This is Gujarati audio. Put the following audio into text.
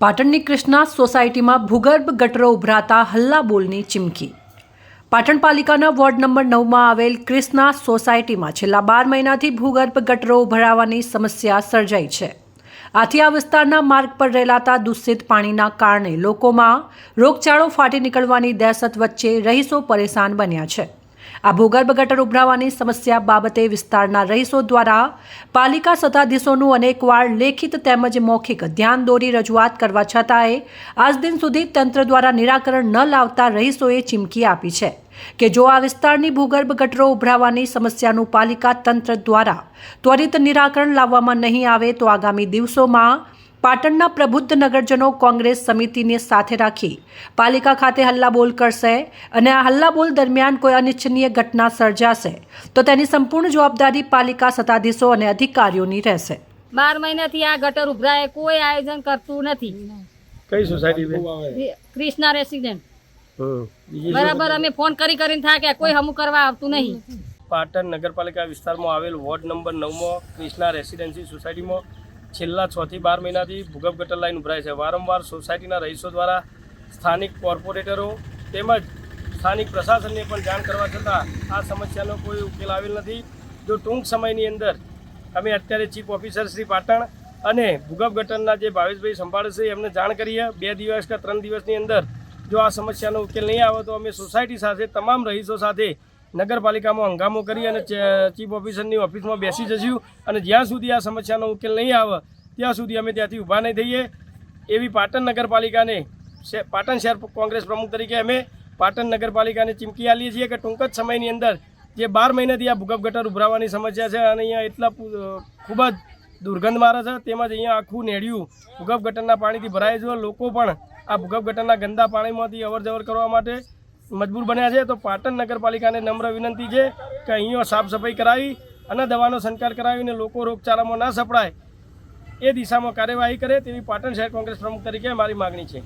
પાટણની કૃષ્ણા સોસાયટીમાં ભૂગર્ભ ગટરો ઉભરાતા હલ્લા બોલની ચીમકી. પાટણ પાલિકાના વોર્ડ નંબર નવમાં આવેલ ક્રિષ્ના સોસાયટીમાં છેલ્લા બાર મહિનાથી ભૂગર્ભ ગટરો ઉભરાવાની સમસ્યા સર્જાઈ છે. આથી આ વિસ્તારના માર્ગ પર રેલાતા દૂષિત પાણીના કારણે લોકોમાં રોગચાળો ફાટી નીકળવાની દહેશત વચ્ચે રહીશો પરેશાન બન્યા છે. આ ભૂગર્ભ ગટર ઉભરાવાની સમસ્યા બાબતે વિસ્તારના રહીશો દ્વારા પાલિકા સત્તાધીશોનું અનેકવાર લેખિત તેમજ મૌખિક ધ્યાન દોરી રજૂઆત કરવા છતાંય આજ દિન સુધી તંત્ર દ્વારા નિરાકરણ ન લાવતા રહીશોએ ચીમકી આપી છે કે જો આ વિસ્તારની ભૂગર્ભ ગટરો ઉભરાવાની સમસ્યાનું પાલિકા તંત્ર દ્વારા ત્વરિત નિરાકરણ લાવવામાં નહીં આવે તો આગામી દિવસોમાં પાટણના પ્રબુદ્ધ નગરજનો કોંગ્રેસ સમિતિને સાથે રાખી પાલિકા ખાતે હલ્લાબોલ કરશે અને આ હલ્લાબોલ દરમિયાન કોઈ અનિચ્છનીય ઘટના સર્જાશે તો તેની સંપૂર્ણ જવાબદારી પાલિકા સત્તાધીશો અને અધિકારીઓની રહેશે. બાર મહિનાથી આ ગટર ઉભરાય કોઈ આયોજન કરતું નથી. કઈ સોસાયટી ક્રિષ્ના રેસિડેન્ટ બરાબર અમે ફોન કરી કરીને થાક્યા કોઈ હમું કરવા આવતું નહીં. પાટણ નગરપાલિકા વિસ્તારમાં આવેલ વોર્ડ નંબર નવમાં ક્રિષ્ના રેસિડેન્સી સોસાયટીમાં છેલ્લા છ થી બાર મહિનાથી ભૂગર્ભ ગટર લાઈન ઉભરાય છે. વારંવાર સોસાયટીના રહીશો દ્વારા સ્થાનિક કોર્પોરેટરો તેમજ સ્થાનિક પ્રશાસનને પણ જાણ કરવા છતાં આ સમસ્યાનો કોઈ ઉકેલ આવેલ નથી. જો ટૂંક સમયની અંદર અમે અત્યારે ચીફ ઓફિસર શ્રી પાટણ અને ભૂગર્ભ ગટરના જે ભાવેશભાઈ સંભાળે છે, એમને જાણ કરીએ. બે દિવસ કે ત્રણ દિવસની અંદર જો આ સમસ્યાનો ઉકેલ નહીં આવે તો અમે સોસાયટી સાથે, તમામ રહીશો સાથે નગરપાલિકામાં હંગામો કરી અને ચીફ ઓફિસરની ઓફિસમાં બેસી જશું અને જ્યાં સુધી આ સમસ્યાનો ઉકેલ નહીં આવે, ત્યાં સુધી અમે ત્યાંથી ઊભા નહીં થઈએ. એવી પાટણ નગરપાલિકાને પાટણ શહેર કોંગ્રેસ પ્રમુખ તરીકે અમે પાટણ નગરપાલિકાને ચીમકી આલીએ છીએ કે ટૂંક જ સમયની અંદર જે બાર મહિનાથી આ ભૂગર્ભ ગટર ઉભરાવાની સમસ્યા છે અને અહીંયા એટલા ખૂબ જ દુર્ગંધ મારે છે. તેમજ અહીંયા આખું નેડિયું ભૂગર્ભ ગટરના પાણીથી ભરાય છે. લોકો પણ આ ભૂગર્ભ ગટરના ગંદા પાણીમાંથી અવર કરવા માટે મજબૂર બન્યા છે, તો પાટણ નગરપાલિકાને નમ્ર વિનંતી છે કે અહીંઓ સાફ સફાઈ કરાવી અને દવાનો સંસ્કાર કરાવીને લોકો રોગચાળામાં ના સપડાય એ દિશામાં કાર્યવાહી કરે તેવી પાટણ શહેર કોંગ્રેસ પ્રમુખ તરીકે મારી માગણી છે.